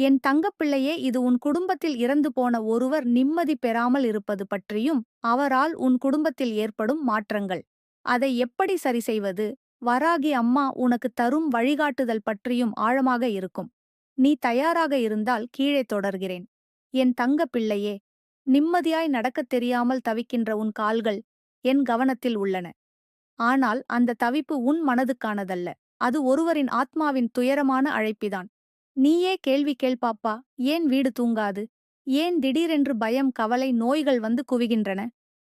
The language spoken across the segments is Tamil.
என் தங்கப்பிள்ளையே இது உன் குடும்பத்தில் இறந்து போன ஒருவர் நிம்மதி பெறாமல் இருப்பது பற்றியும் அவரால் உன் குடும்பத்தில் ஏற்படும் மாற்றங்கள். அதை எப்படி சரி செய்வது? வராகி அம்மா உனக்கு தரும் வழிகாட்டுதல் பற்றியும் ஆழமாக இருக்கும். நீ தயாராக இருந்தால் கீழே தொடர்கிறேன். என் தங்க பிள்ளையே நிம்மதியாய் நடக்கத் தெரியாமல் தவிக்கின்ற உன் கால்கள் என் கவனத்தில் உள்ளன. ஆனால் அந்த தவிப்பு உன் மனதுக்கானதல்ல. அது ஒருவரின் ஆத்மாவின் துயரமான அழைப்பிதான். நீயே கேள்வி கேள் பாப்பா ஏன் வீடு தூங்காது? ஏன் திடீரென்று பயம் கவலை நோய்கள் வந்து குவிகின்றன?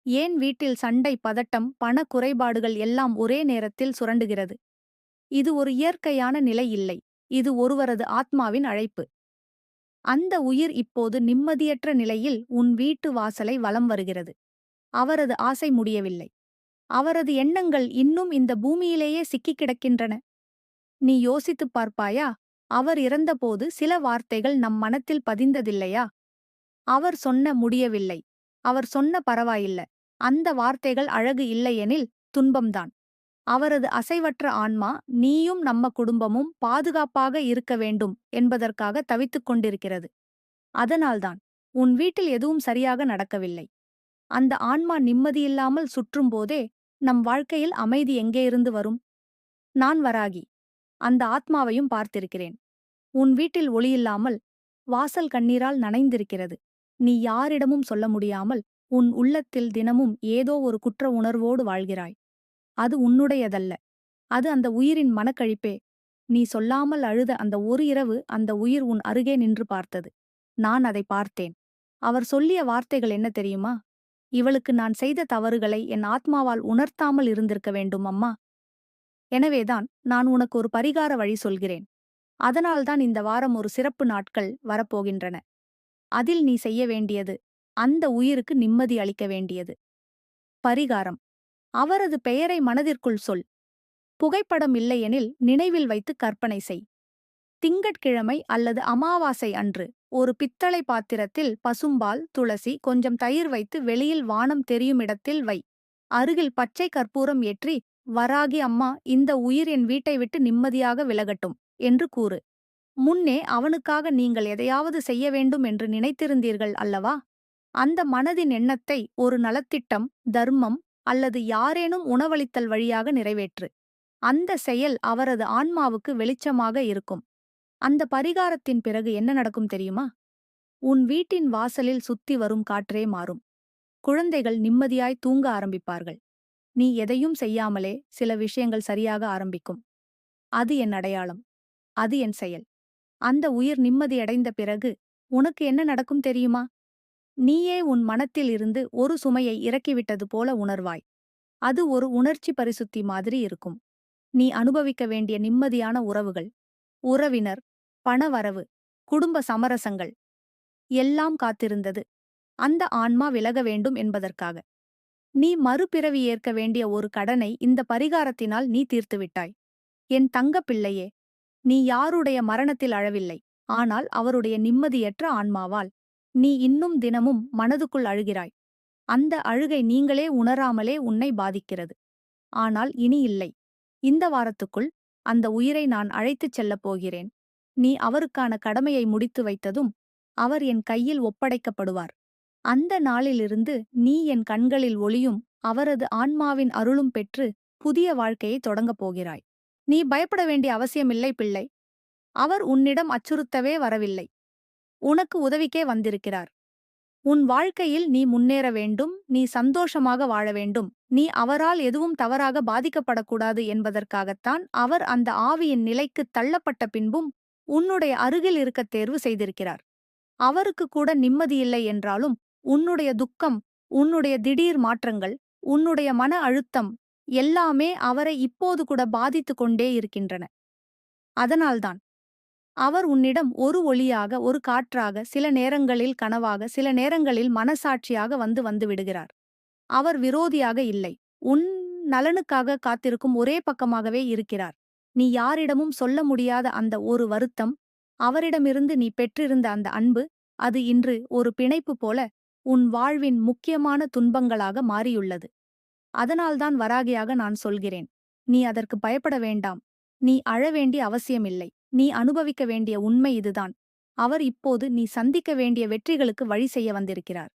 ஏன் வீட்டில் சண்டை பதட்டம் பண குறைபாடுகள் எல்லாம் ஒரே நேரத்தில் சுரண்டுகிறது? இது ஒரு இயற்கையான நிலை இல்லை. இது ஒருவரது ஆத்மாவின் அழைப்பு. அந்த உயிர் இப்போது நிம்மதியற்ற நிலையில் உன் வீட்டு வாசலை வலம் வருகிறது. அவரது ஆசை முடியவில்லை. அவரது எண்ணங்கள் இன்னும் இந்த பூமியிலேயே சிக்கிக் கிடக்கின்றன. நீ யோசித்துப் பார்ப்பாயா? அவர் இறந்தபோது சில வார்த்தைகள் நம் மனத்தில் பதிந்ததில்லையா? அவர் சொன்ன முடியவில்லை. அவர் சொன்ன பரவாயில்ல. அந்த வார்த்தைகள் அழகு இல்லையெனில் துன்பம்தான். அவரது அசைவற்ற ஆன்மா நீயும் நம்ம குடும்பமும் பாதுகாப்பாக இருக்க வேண்டும் என்பதற்காக தவித்துக் கொண்டிருக்கிறது. அதனால்தான் உன் வீட்டில் எதுவும் சரியாக நடக்கவில்லை. அந்த ஆன்மா நிம்மதியில்லாமல் சுற்றும்போதே நம் வாழ்க்கையில் அமைதி எங்கே இருந்து வரும்? நான் வராகி. அந்த ஆத்மாவையும் பார்த்திருக்கிறேன். உன் வீட்டில் ஒளியில்லாமல் வாசல் கண்ணீரால் நனைந்திருக்கிறது. நீ யாரிடமும் சொல்ல முடியாமல் உன் உள்ளத்தில் தினமும் ஏதோ ஒரு குற்ற உணர்வோடு வாழ்கிறாய். அது உன்னுடையதல்ல. அது அந்த உயிரின் மனக்கழிப்பே. நீ சொல்லாமல் அழுத அந்த ஒரு இரவு அந்த உயிர் உன் அருகே நின்று பார்த்தது. நான் அதை பார்த்தேன். அவர் சொல்லிய வார்த்தைகள் என்ன தெரியுமா? இவளுக்கு நான் செய்த தவறுகளை என் ஆத்மாவால் உணர்த்தாமல் இருந்திருக்க வேண்டும் அம்மா. எனவேதான் நான் உனக்கு ஒரு பரிகார வழி சொல்கிறேன். அதனால்தான் இந்த வாரம் ஒரு சிறப்பு நாட்கள் வரப்போகின்றன. அதில் நீ செய்ய வேண்டியது அந்த உயிருக்கு நிம்மதி அளிக்க வேண்டியது. பரிகாரம். அவரது பெயரை மனதிற்குள் சொல். புகைப்படம் இல்லையெனில் நினைவில் வைத்து கற்பனை செய். திங்கட்கிழமை அல்லது அமாவாசை அன்று ஒரு பித்தளை பாத்திரத்தில் பசும்பால் துளசி கொஞ்சம் தயிர் வைத்து வெளியில் வானம் தெரியும் இடத்தில் வை. அருகில் பச்சை கற்பூரம் ஏற்றி வராகி அம்மா இந்த உயிர் என் வீட்டை விட்டு நிம்மதியாக விலகட்டும். என்று கூறு. முன்னே அவனுக்காக நீங்கள் எதையாவது செய்ய வேண்டும் என்று நினைத்திருந்தீர்கள் அல்லவா? அந்த மனதின் எண்ணத்தை ஒரு நலத்திட்டம் தர்மம் அல்லது யாரேனும் உணவளித்தல் வழியாக நிறைவேற்று. அந்த செயல் அவரது ஆன்மாவுக்கு வெளிச்சமாக இருக்கும். அந்த பரிகாரத்தின் பிறகு என்ன நடக்கும் தெரியுமா? உன் வீட்டின் வாசலில் சுத்தி வரும் காற்றே மாறும். குழந்தைகள் நிம்மதியாய் தூங்க ஆரம்பிப்பார்கள். நீ எதையும் செய்யாமலே சில விஷயங்கள் சரியாக ஆரம்பிக்கும். அது என் அடையாளம். அது என் செயல். அந்த உயிர் நிம்மதியடைந்த பிறகு உனக்கு என்ன நடக்கும் தெரியுமா? நீயே உன் மனத்தில் இருந்து ஒரு சுமையை இறக்கிவிட்டது போல உணர்வாய். அது ஒரு உணர்ச்சி பரிசுத்தி மாதிரி இருக்கும். நீ அனுபவிக்க வேண்டிய நிம்மதியான உறவுகள் உறவினர் பணவரவு குடும்ப சமரசங்கள் எல்லாம் காத்திருந்தது. அந்த ஆன்மா விலக வேண்டும் என்பதற்காக. நீ மறுபிறவி ஏற்க வேண்டிய ஒரு கடனை இந்த பரிகாரத்தினால் நீ தீர்த்துவிட்டாய். என் தங்க பிள்ளையே நீ யாருடைய மரணத்தில் அழவில்லை. ஆனால் அவருடைய நிம்மதியற்ற ஆன்மாவால். நீ இன்னும் தினமும் மனதுக்குள் அழுகிறாய். அந்த அழுகை நீங்களே உணராமலே உன்னை பாதிக்கிறது. ஆனால் இனி இல்லை. இந்த வாரத்துக்குள் அந்த உயிரை நான் அழைத்துச் செல்லப் போகிறேன். நீ அவருக்கான கடமையை முடித்து வைத்ததும் அவர் என் கையில் ஒப்படைக்கப்படுவார். அந்த நாளிலிருந்து நீ என் கண்களில் ஒளியும் அவரது ஆன்மாவின் அருளும் பெற்று புதிய வாழ்க்கையை தொடங்கப் போகிறாய். நீ பயப்பட வேண்டிய அவசியமில்லை பிள்ளை. அவர் உன்னிடம் அச்சுறுத்தவே வரவில்லை. உனக்கு உதவிக்கே வந்திருக்கிறார். உன் வாழ்க்கையில் நீ முன்னேற வேண்டும் நீ சந்தோஷமாக வாழ வேண்டும். நீ அவரால் எதுவும் தவறாக பாதிக்கப்படக்கூடாது என்பதற்காகத்தான் அவர் அந்த ஆவியின் நிலைக்குத் தள்ளப்பட்ட பின்பும் உன்னுடைய அருகில் இருக்கத் தேர்வு செய்திருக்கிறார். அவருக்கு கூட நிம்மதியில்லை என்றாலும் உன்னுடைய துக்கம் உன்னுடைய திடீர் மாற்றங்கள் உன்னுடைய மன அழுத்தம் எல்லாமே அவரை இப்போது கூட பாதித்து கொண்டே இருக்கின்றன. அதனால்தான் அவர் உன்னிடம் ஒரு ஒளியாக ஒரு காற்றாக சில நேரங்களில் கனவாக சில நேரங்களில் மனசாட்சியாக வந்து வந்து விடுகிறார். அவர் விரோதியாக இல்லை. உன் நலனுக்காக காத்திருக்கும் ஒரே பக்கமாகவே இருக்கிறார். நீ யாரிடமும் சொல்ல முடியாத அந்த ஒரு வருத்தம் அவரிடமிருந்து நீ பெற்றிருந்த அந்த அன்பு அது இன்று ஒரு பிணைப்பு போல உன் வாழ்வின் முக்கியமான துன்பங்களாக மாறியுள்ளது. அதனால்தான் வராகியாக நான் சொல்கிறேன். நீ அதற்கு பயப்பட வேண்டாம். நீ அழ வேண்டிய அவசியமில்லை. நீ அனுபவிக்க வேண்டிய உண்மை இதுதான். அவர் இப்போது நீ சந்திக்க வேண்டிய வெற்றிகளுக்கு வழி செய்ய வந்திருக்கிறார்.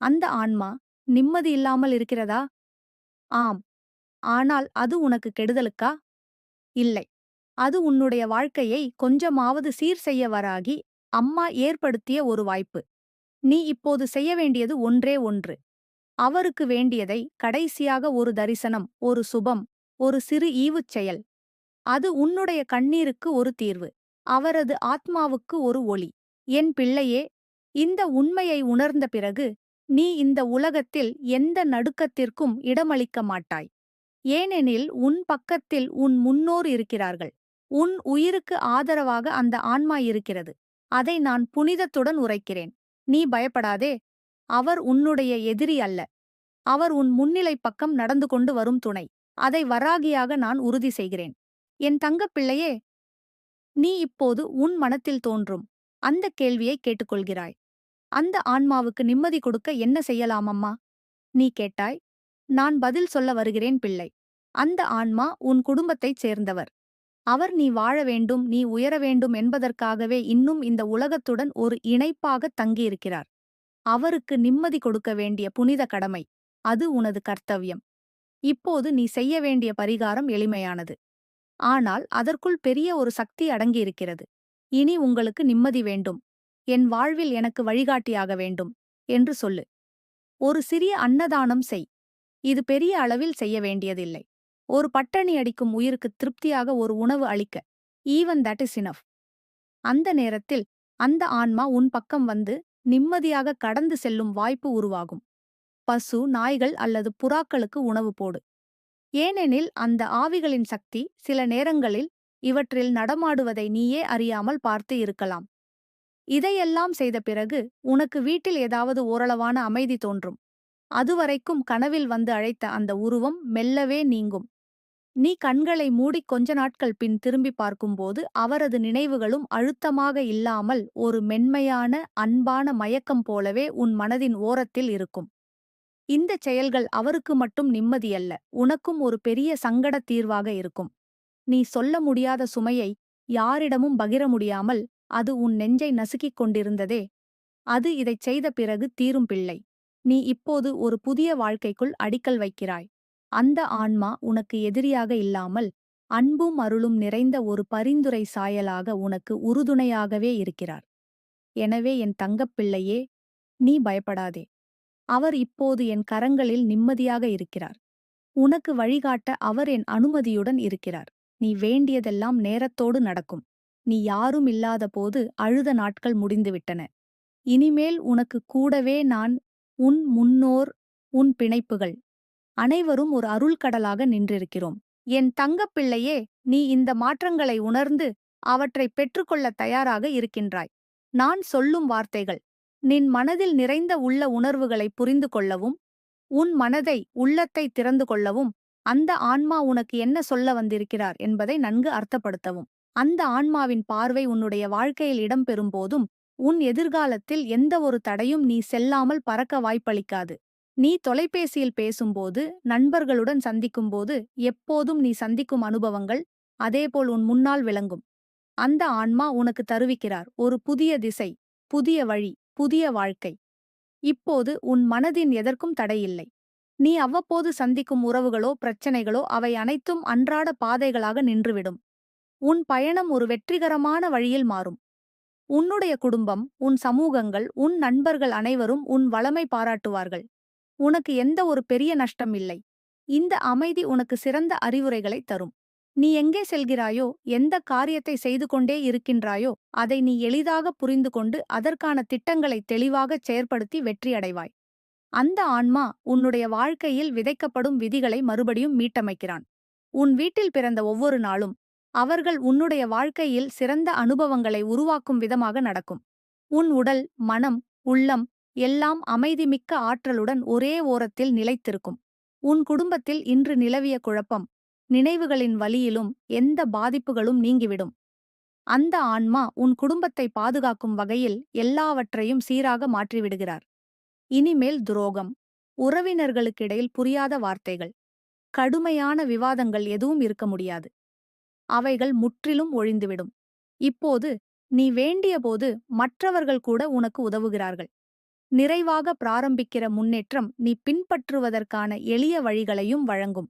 அந்த ஆன்மா நிம்மதி இல்லாமல் இருக்கிறதா? ஆம். ஆனால் அது உனக்கு கெடுதலுக்கா? இல்லை. அது உன்னுடைய வாழ்க்கையை கொஞ்சமாவது சீர் செய்ய வராகி அம்மா ஏற்படுத்திய ஒரு வாய்ப்பு. நீ இப்போது செய்ய வேண்டியது ஒன்றே ஒன்று. அவருக்கு வேண்டியதை கடைசியாக ஒரு தரிசனம் ஒரு சுபம் ஒரு சிறு ஈவுச் செயல். அது உன்னுடைய கண்ணீருக்கு ஒரு தீர்வு அவரது ஆத்மாவுக்கு ஒரு ஒளி. என் பிள்ளையே இந்த உண்மையை உணர்ந்த பிறகு நீ இந்த உலகத்தில் எந்த நடுக்கத்திற்கும் இடமளிக்க மாட்டாய். ஏனெனில் உன் பக்கத்தில் உன் முன்னோர் இருக்கிறார்கள். உன் உயிருக்கு ஆதரவாக அந்த ஆன்மா இருக்கிறது. அதை நான் புனிதத்துடன் உரைக்கிறேன். நீ பயப்படாதே அவர் உன்னுடைய எதிரி அல்ல. அவர் உன் முன்னிலை பக்கம் நடந்து கொண்டு வரும் துணை. அதை வராகியாக நான் உறுதி செய்கிறேன். என் தங்கப் பிள்ளையே நீ இப்போது உன் மனத்தில் தோன்றும். அந்த கேள்வியை கேட்டுக்கொள்கிறாய். அந்த ஆன்மாவுக்கு நிம்மதி கொடுக்க என்ன செய்யலாமம்மா? நீ கேட்டாய் நான் பதில் சொல்ல வருகிறேன் பிள்ளை. அந்த ஆன்மா உன் குடும்பத்தைச் சேர்ந்தவர். அவர் நீ வாழ வேண்டும் நீ உயர வேண்டும் என்பதற்காகவே இன்னும் இந்த உலகத்துடன் ஒரு இணைப்பாக தங்கியிருக்கிறார். அவருக்கு நிம்மதி கொடுக்க வேண்டிய புனித கடமை. அது உனது கர்த்தவ்யம். இப்போது நீ செய்ய வேண்டிய பரிகாரம் எளிமையானது. ஆனால் அதற்குள் பெரிய ஒரு சக்தி அடங்கியிருக்கிறது. இனி உங்களுக்கு நிம்மதி வேண்டும். என் வாழ்வில் எனக்கு வழிகாட்டியாக வேண்டும். என்று சொல்லு. ஒரு சிறிய அன்னதானம் செய். இது பெரிய அளவில் செய்ய வேண்டியதில்லை. ஒரு பட்டணி அடிக்கும் உயிருக்கு திருப்தியாக ஒரு உணவு அளிக்க. ஈவன் தட் இஸ் இனஃப் அந்த நேரத்தில் அந்த ஆன்மா உன் பக்கம் வந்து நிம்மதியாக கடந்து செல்லும் வாய்ப்பு உருவாகும். பசு நாய்கள் அல்லது புறாக்களுக்கு உணவு போடு. ஏனெனில் அந்த ஆவிகளின் சக்தி சில நேரங்களில் இவற்றில் நடமாடுவதை நீயே அறியாமல் பார்த்து இருக்கலாம். இதையெல்லாம் செய்த பிறகு உனக்கு வீட்டில் ஏதாவது ஓரளவான அமைதி தோன்றும். அதுவரைக்கும் கனவில் வந்து அழைத்த அந்த உருவம் மெல்லவே நீங்கும். நீ கண்களை மூடி கொஞ்ச நாட்கள் பின் திரும்பி பார்க்கும்போது அவரது நினைவுகளும் அழுத்தமாக இல்லாமல் ஒரு மென்மையான அன்பான மயக்கம் போலவே உன் மனதின் ஓரத்தில் இருக்கும். இந்தச் செயல்கள் அவருக்கு மட்டும் நிம்மதியல்ல உனக்கும் ஒரு பெரிய சங்கட தீர்வாக இருக்கும். நீ சொல்ல முடியாத சுமையை யாரிடமும் பகிர முடியாமல் அது உன் நெஞ்சை நசுக்கிக் கொண்டிருந்ததே. அது இதைச் செய்த பிறகு தீரும் பிள்ளை. நீ இப்போது ஒரு புதிய வாழ்க்கைக்குள் அடிக்கல் வைக்கிறாய். அந்த ஆன்மா உனக்கு எதிரியாக இல்லாமல் அன்பும் அருளும் நிறைந்த ஒரு பரிந்துரை சாயலாக உனக்கு உறுதுணையாகவே இருக்கிறார். எனவே என் தங்கப் பிள்ளையே நீ பயப்படாதே. அவர் இப்போது என் கரங்களில் நிம்மதியாக இருக்கிறார். உனக்கு வழிகாட்ட அவர் என் அனுமதியுடன் இருக்கிறார். நீ வேண்டியதெல்லாம் நேரத்தோடு நடக்கும். நீ யாரும் இல்லாத போது அழுத நாட்கள் முடிந்துவிட்டன. இனிமேல் உனக்கு கூடவே நான் உன் முன்னோர் உன் பிணைப்புகள் அனைவரும் ஒரு அருள்கடலாக நின்றிருக்கிறோம். என் தங்கப் பிள்ளையே நீ இந்த மாற்றங்களை உணர்ந்து அவற்றை பெற்றுக்கொள்ள தயாராக இருக்கின்றாய். நான் சொல்லும் வார்த்தைகள் நின் மனதில் நிறைந்த உள்ள உணர்வுகளை புரிந்து கொள்ளவும் உன் மனதை உள்ளத்தை திறந்து கொள்ளவும் அந்த ஆன்மா உனக்கு என்ன சொல்ல வந்திருக்கிறார் என்பதை நன்கு அர்த்தப்படுத்தவும். அந்த ஆன்மாவின் பார்வை உன்னுடைய வாழ்க்கையில் இடம்பெறும்போதும் உன் எதிர்காலத்தில் எந்த ஒரு தடையும் நீ செல்லாமல் பறக்க வாய்ப்பளிக்காது. நீ தொலைபேசியில் பேசும்போது நண்பர்களுடன் சந்திக்கும்போது எப்போதும் நீ சந்திக்கும் அனுபவங்கள் அதேபோல் உன் முன்னால் விளங்கும். அந்த ஆன்மா உனக்கு தருவிக்கிறார். ஒரு புதிய திசை புதிய வழி புதிய வாழ்க்கை. இப்போது உன் மனதின் எதற்கும் தடையில்லை நீ அவ்வப்போது சந்திக்கும் உறவுகளோ பிரச்சனைகளோ அவை அனைத்தும் அன்றாட பாதைகளாக நின்றுவிடும். உன் பயணம் ஒரு வெற்றிகரமான வழியில் மாறும். உன்னுடைய குடும்பம் உன் சமூகங்கள் உன் நண்பர்கள் அனைவரும் உன் வளமை பாராட்டுவார்கள். உனக்கு எந்த ஒரு பெரிய நஷ்டம் இல்லை. இந்த அமைதி உனக்கு சிறந்த அறிவுரைகளை தரும். நீ எங்கே செல்கிறாயோ எந்த காரியத்தை செய்து கொண்டே இருக்கின்றாயோ அதை நீ எளிதாக புரிந்து கொண்டு அதற்கான திட்டங்களை தெளிவாகச் செயற்படுத்தி வெற்றியடைவாய் அந்த ஆன்மா உன்னுடைய வாழ்க்கையில் விதைக்கப்படும் விதிகளை மறுபடியும் மீட்டமைக்கிறான். உன் வீட்டில் பிறந்த ஒவ்வொரு நாளும் அவர்கள் உன்னுடைய வாழ்க்கையில் சிறந்த அனுபவங்களை உருவாக்கும் விதமாக நடக்கும். உன் உடல் மனம் உள்ளம் எல்லாம் அமைதிமிக்க ஆற்றலுடன் ஒரே ஓரத்தில் நிலைத்திருக்கும். உன் குடும்பத்தில் இன்று நிலவிய குழப்பம் நினைவுகளின் வலியிலும் எந்த பாதிப்புகளும் நீங்கிவிடும். அந்த ஆன்மா உன் குடும்பத்தை பாதுகாக்கும் வகையில் எல்லாவற்றையும் சீராக மாற்றிவிடுகிறார். இனிமேல் துரோகம் உறவினர்களுக்கிடையில் புரியாத வார்த்தைகள் கடுமையான விவாதங்கள் எதுவும் இருக்க முடியாது. அவைகள் முற்றிலும் ஒழிந்துவிடும். இப்போது நீ வேண்டியபோது மற்றவர்கள் கூட உனக்கு உதவுகிறார்கள். நிறைவாக பிராரம்பிக்கிற முன்னேற்றம் நீ பின்பற்றுவதற்கான எளிய வழிகளையும் வழங்கும்.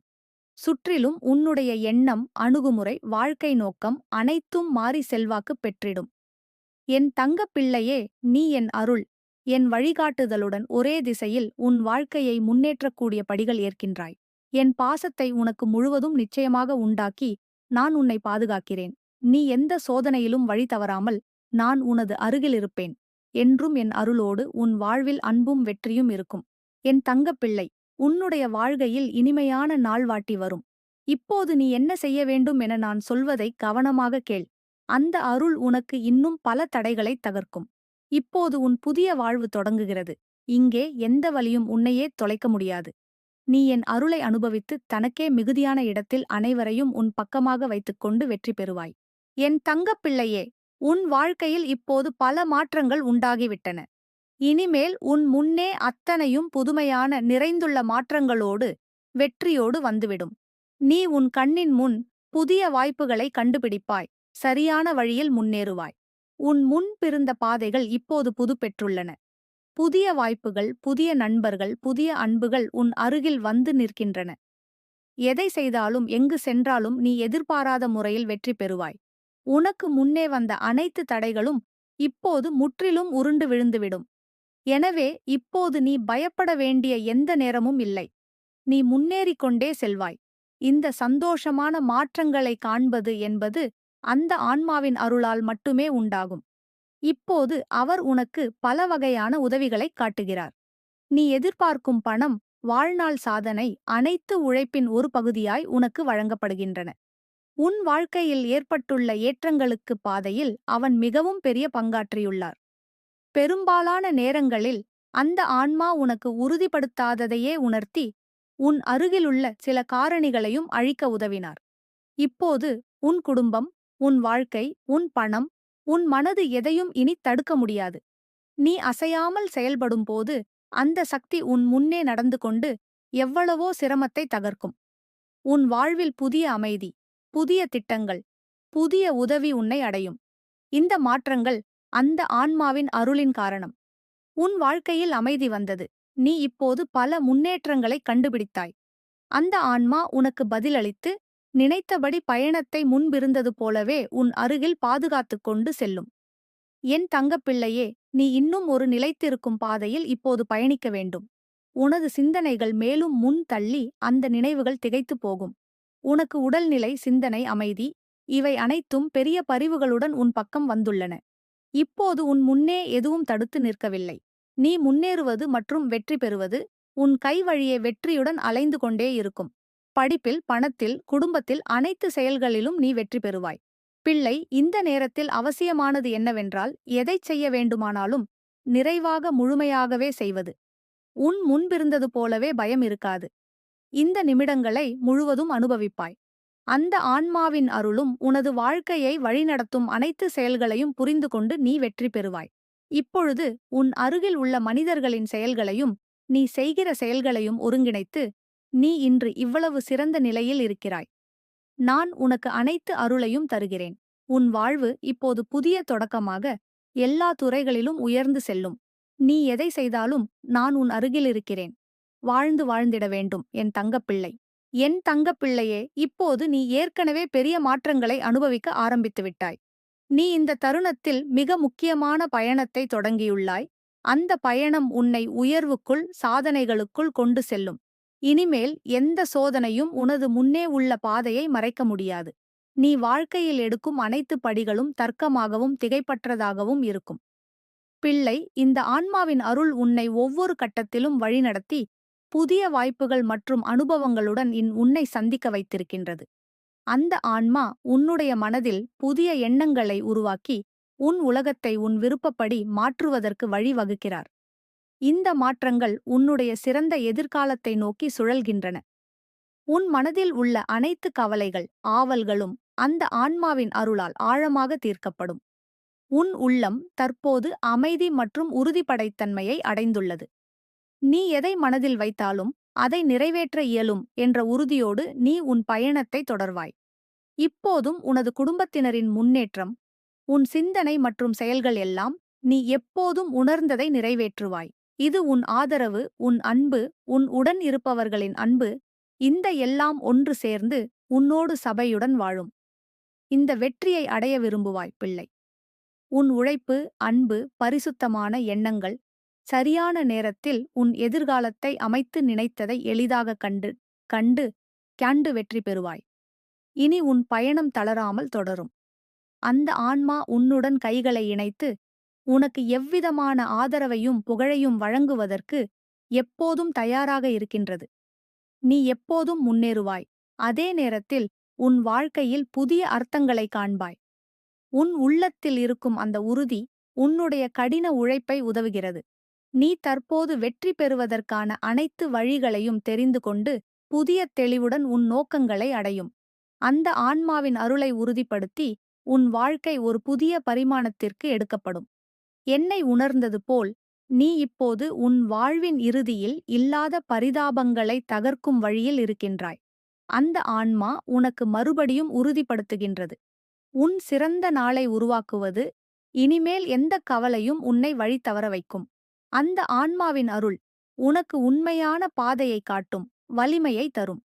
சுற்றிலும் உன்னுடைய எண்ணம் அணுகுமுறை வாழ்க்கை நோக்கம் அனைத்தும் மாறி செல்வாக்கு பெற்றிடும். என் தங்கப் பிள்ளையே நீ என் அருள். என் வழிகாட்டுதலுடன் ஒரே திசையில் உன் வாழ்க்கையை முன்னேற்றக்கூடிய படிகள் ஏற்கின்றாய். என் பாசத்தை உனக்கு முழுவதும் நிச்சயமாக உண்டாக்கி நான் உன்னை பாதுகாக்கிறேன். நீ எந்த சோதனையிலும் வழி தவறாமல் நான் உனது அருகில் இருப்பேன். என்றும் என் அருளோடு உன் வாழ்வில் அன்பும் வெற்றியும் இருக்கும். என் தங்கப்பிள்ளை உன்னுடைய வாழ்கையில் இனிமையான நாள் வாட்டி வரும். இப்போது நீ என்ன செய்ய வேண்டும் என நான் சொல்வதை கவனமாக கேள். அந்த அருள் உனக்கு இன்னும் பல தடைகளை தகர்க்கும். இப்போது உன் புதிய வாழ்வு தொடங்குகிறது. இங்கே எந்த வழியும் உன்னையே தொலைக்க முடியாது. நீ என் அருளை அனுபவித்து தனக்கே மிகுதியான இடத்தில் அனைவரையும் உன் பக்கமாக வைத்துக்கொண்டு வெற்றி பெறுவாய். என் தங்கப் பிள்ளையே உன் வாழ்க்கையில் இப்போது பல மாற்றங்கள் உண்டாகிவிட்டன. இனிமேல் உன் முன்னே அத்தனையும் புதுமையான நிறைந்துள்ள மாற்றங்களோடு வெற்றியோடு வந்துவிடும். நீ உன் கண்ணின் முன் புதிய வாய்ப்புகளை கண்டுபிடிப்பாய். சரியான வழியில் முன்னேறுவாய். உன் முன் பிறந்த பாதைகள் இப்போது புது பெற்றுள்ளன புதிய வாய்ப்புகள் புதிய நண்பர்கள் புதிய அன்புகள் உன் அருகில் வந்து நிற்கின்றன. எதை செய்தாலும் எங்கு சென்றாலும் நீ எதிர்பாராத முறையில் வெற்றி பெறுவாய். உனக்கு முன்னே வந்த அனைத்து தடைகளும் இப்போது முற்றிலும் உருண்டு விழுந்துவிடும். எனவே இப்போது நீ பயப்பட வேண்டிய எந்த நேரமும் இல்லை. நீ முன்னேறிக் கொண்டே செல்வாய். இந்த சந்தோஷமான மாற்றங்களை காண்பது என்பது அந்த ஆன்மாவின் அருளால் மட்டுமே உண்டாகும். இப்போது அவர் உனக்கு பல வகையான உதவிகளைக் காட்டுகிறார். நீ எதிர்பார்க்கும் பணம் வாழ்நாள் சாதனை அனைத்து உழைப்பின் ஒரு பகுதியாய் உனக்கு வழங்கப்படுகின்றன. உன் வாழ்க்கையில் ஏற்பட்டுள்ள ஏற்றங்களுக்கு பாதையில் அவன் மிகவும் பெரிய பங்காற்றியுள்ளார். பெரும்பாலான நேரங்களில் அந்த ஆன்மா உனக்கு உறுதிப்படுத்தாததையே உணர்த்தி உன் அருகிலுள்ள சில காரணிகளையும் அழிக்க உதவினார். இப்போது உன் குடும்பம் உன் வாழ்க்கை உன் பணம் உன் மனது எதையும் இனி தடுக்க முடியாது. நீ அசையாமல் செயல்படும்போது அந்த சக்தி உன் முன்னே நடந்து கொண்டு எவ்வளவோ சிரமத்தை தகர்க்கும். உன் வாழ்வில் புதிய அமைதி புதிய திட்டங்கள் புதிய உதவி உன்னை அடையும். இந்த மாற்றங்கள் அந்த ஆன்மாவின் அருளின் காரணம். உன் வாழ்க்கையில் அமைதி வந்தது. நீ இப்போது பல முன்னேற்றங்களை கண்டுபிடித்தாய். அந்த ஆன்மா உனக்கு பதிலளித்து நினைத்தபடி பயணத்தை முன்பிருந்தது போலவே உன் அருகில் பாதுகாத்துக் கொண்டு செல்லும். என் தங்கப்பிள்ளையே நீ இன்னும் ஒரு நிலைத்திருக்கும் பாதையில் இப்போது பயணிக்க வேண்டும். உனது சிந்தனைகள் மேலும் முன் தள்ளி அந்த நினைவுகள் திகைத்துப் போகும். உனக்கு உடல்நிலை சிந்தனை அமைதி இவை அனைத்தும் பெரிய பரிவுகளுடன் உன் பக்கம் வந்துள்ளன. இப்போது உன் முன்னே எதுவும் தடுத்து நிற்கவில்லை. நீ முன்னேறுவது மற்றும் வெற்றி பெறுவது உன் கை வழியே வெற்றியுடன் அலைந்து கொண்டே இருக்கும். படிப்பில் பணத்தில் குடும்பத்தில் அனைத்து செயல்களிலும் நீ வெற்றி பெறுவாய். பிள்ளை இந்த நேரத்தில் அவசியமானது என்னவென்றால் எதைச் செய்ய வேண்டுமானாலும் நிறைவாக முழுமையாகவே செய்வது. உன் முன்பிருந்தது போலவே பயம் இருக்காது. இந்த நிமிடங்களை முழுவதும் அனுபவிப்பாய். அந்த ஆன்மாவின் அருளும் உனது வாழ்க்கையை வழிநடத்தும் அனைத்து செயல்களையும் புரிந்து கொண்டு நீ வெற்றி பெறுவாய். இப்பொழுது உன் அருகில் உள்ள மனிதர்களின் செயல்களையும் நீ செய்கிற செயல்களையும் ஒருங்கிணைத்து நீ இன்று இவ்வளவு சிறந்த நிலையில் இருக்கிறாய். நான் உனக்கு அனைத்து அருளையும் தருகிறேன். உன் வாழ்வு இப்போது புதிய தொடக்கமாக எல்லா துறைகளிலும் உயர்ந்து செல்லும். நீ எதை செய்தாலும் நான் உன் அருகில் இருக்கிறேன். வாழ்ந்து வாழ்ந்திட வேண்டும் என் தங்கப்பிள்ளை. என் தங்கப்பிள்ளையே இப்போது நீ ஏற்கனவே பெரிய மாற்றங்களை அனுபவிக்க ஆரம்பித்து விட்டாய். நீ இந்த தருணத்தில் மிக முக்கியமான பயணத்தை தொடங்கியுள்ளாய். அந்த பயணம் உன்னை உயர்வுக்குள் சாதனைகளுக்குள் கொண்டு செல்லும். இனிமேல் எந்த சோதனையும் உனது முன்னே உள்ள பாதையை மறைக்க முடியாது. நீ வாழ்க்கையில் எடுக்கும் அனைத்து படிகளும் தர்க்கமாகவும் திகைப்பற்றதாகவும் இருக்கும். பிள்ளை இந்த ஆன்மாவின் அருள் உன்னை ஒவ்வொரு கட்டத்திலும் வழிநடத்தி புதிய வாய்ப்புகள் மற்றும் அனுபவங்களுடன் இன் உன்னை சந்திக்க வைத்திருக்கின்றது. அந்த ஆன்மா உன்னுடைய மனதில் புதிய எண்ணங்களை உருவாக்கி உன் உலகத்தை உன் விருப்பப்படி மாற்றுவதற்கு வழிவகுக்கிறார் இந்த மாற்றங்கள் உன்னுடைய சிறந்த எதிர்காலத்தை நோக்கி சுழல்கின்றன. உன் மனதில் உள்ள அனைத்து கவலைகள் ஆவல்களும் அந்த ஆன்மாவின் அருளால் ஆழமாக தீர்க்கப்படும். உன் உள்ளம் தற்போது அமைதி மற்றும் உறுதிப்படைத்தன்மையை அடைந்துள்ளது. நீ எதை மனதில் வைத்தாலும் அதை நிறைவேற்ற இயலும் என்ற உறுதியோடு நீ உன் பயணத்தை தொடர்வாய். இப்போதும் உனது குடும்பத்தினரின் முன்னேற்றம் உன் சிந்தனை மற்றும் செயல்கள் எல்லாம் நீ எப்போதும் உணர்ந்ததை நிறைவேற்றுவாய். இது உன் ஆதரவு உன் அன்பு உன் உடன் இருப்பவர்களின் அன்பு இந்த எல்லாம் ஒன்று சேர்ந்து உன்னோடு சபையுடன் வாழும். இந்த வெற்றியை அடைய விரும்புவாய் பிள்ளை. உன் உழைப்பு அன்பு பரிசுத்தமான எண்ணங்கள் சரியான நேரத்தில் உன் எதிர்காலத்தை அமைத்து நினைத்ததை எளிதாக கண்டு கண்டு கண்டு வெற்றி பெறுவாய். இனி உன் பயணம் தளராமல் தொடரும். அந்த ஆன்மா உன்னுடன் கைகளை இணைத்து உனக்கு எவ்விதமான ஆதரவையும் புகழையும் வழங்குவதற்கு எப்போதும் தயாராக இருக்கின்றது. நீ எப்போதும் முன்னேறுவாய். அதே நேரத்தில் உன் வாழ்க்கையில் புதிய அர்த்தங்களை காண்பாய். உன் உள்ளத்தில் இருக்கும் அந்த உறுதி உன்னுடைய கடின உழைப்பை உதவுகிறது. நீ தற்போது வெற்றி பெறுவதற்கான அனைத்து வழிகளையும் தெரிந்து கொண்டு புதிய தெளிவுடன் உன் நோக்கங்களை அடையும். அந்த ஆன்மாவின் அருளை உறுதிப்படுத்தி உன் வாழ்க்கை ஒரு புதிய பரிமாணத்திற்கு எடுக்கப்படும். என்னை உணர்ந்தது போல் நீ இப்போது உன் வாழ்வின் இறுதியில் இல்லாத பரிதாபங்களை தகர்க்கும் வழியில் இருக்கின்றாய். அந்த ஆன்மா உனக்கு மறுபடியும் உறுதிப்படுத்துகின்றது. உன் சிறந்த நாளை உருவாக்குவது இனிமேல் எந்த கவலையும் உன்னை வழி தவற வைக்கும். அந்த ஆன்மாவின் அருள் உனக்கு உண்மையான பாதையை காட்டும் வலிமையை தரும்.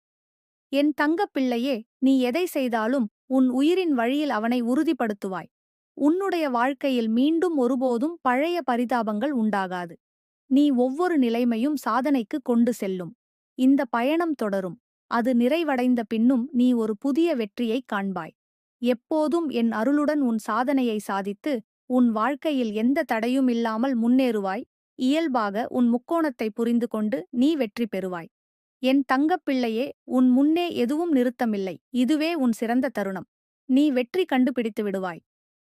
என் தங்கப்பிள்ளையே நீ எதை செய்தாலும் உன் உயிரின் வழியில் அவனை உறுதிப்படுத்துவாய். உன்னுடைய வாழ்க்கையில் மீண்டும் ஒருபோதும் பழைய பரிதாபங்கள் உண்டாகாது. நீ ஒவ்வொரு நிலைமையும் சாதனைக்கு கொண்டு செல்லும். இந்த பயணம் தொடரும். அது நிறைவடைந்த பின்னும் நீ ஒரு புதிய வெற்றியைக் காண்பாய். எப்போதும் என் அருளுடன் உன் சாதனையை சாதித்து உன் வாழ்க்கையில் எந்த தடையும் இல்லாமல் முன்னேறுவாய். இயல்பாக உன் முக்கோணத்தை புரிந்து கொண்டு நீ வெற்றி பெறுவாய். என் தங்கப்பிள்ளையே உன் முன்னே எதுவும் நிறுத்தமில்லை. இதுவே உன் சிறந்த தருணம். நீ வெற்றி கண்டுபிடித்து விடுவாய்.